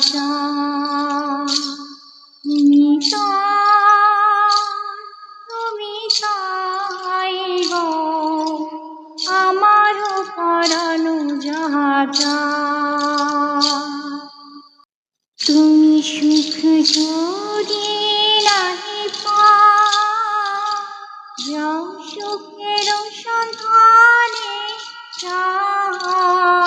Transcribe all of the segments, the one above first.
যাহাটা তুমি গো আমার পরানো যাহাটা তুমি সুখ যদি নাহি যাও সুখের সন্ধানে যাও।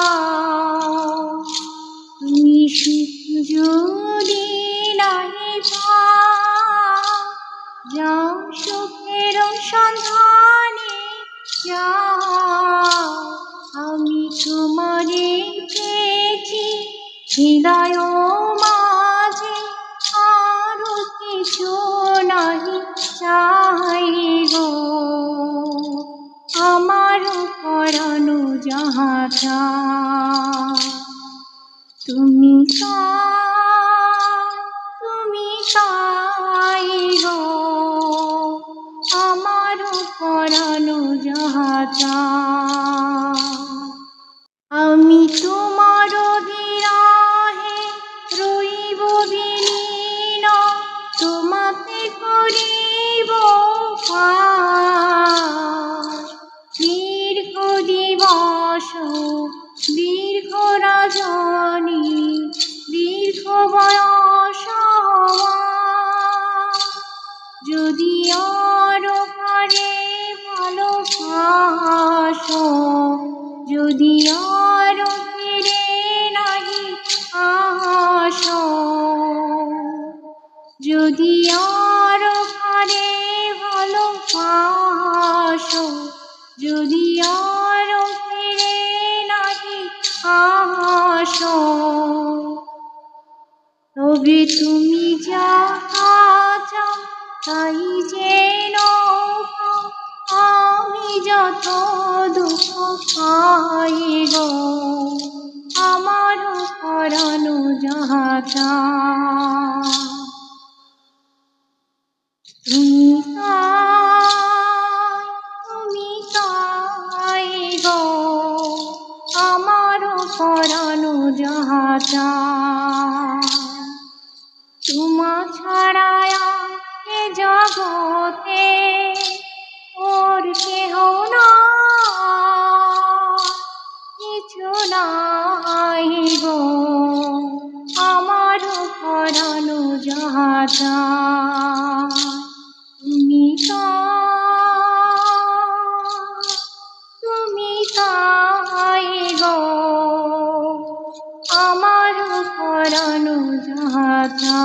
হৃদয় মাঝে আরও কিছু নাহি চাই আমার পরানো যাহাটা তুমি তুমি তাই গো আমার পরানো যাহাটা যদি আরও পারে ভালোবাসো যদি আরও ফিরে নাহি আসো যদি আরও পারে ভালোবাসো যদি আরও ফিরে নাহি আসো তবে তুমি তাই যেন আমি যত দুঃখ পাই গো, আমার পরানো যাহাটা তুমি তুমি তাই গো, আমার পরানো যাহাটা জগতে ওর কেহ না কিছু নাই গো আমার পরানো গো। আমার পরানো যাহাটা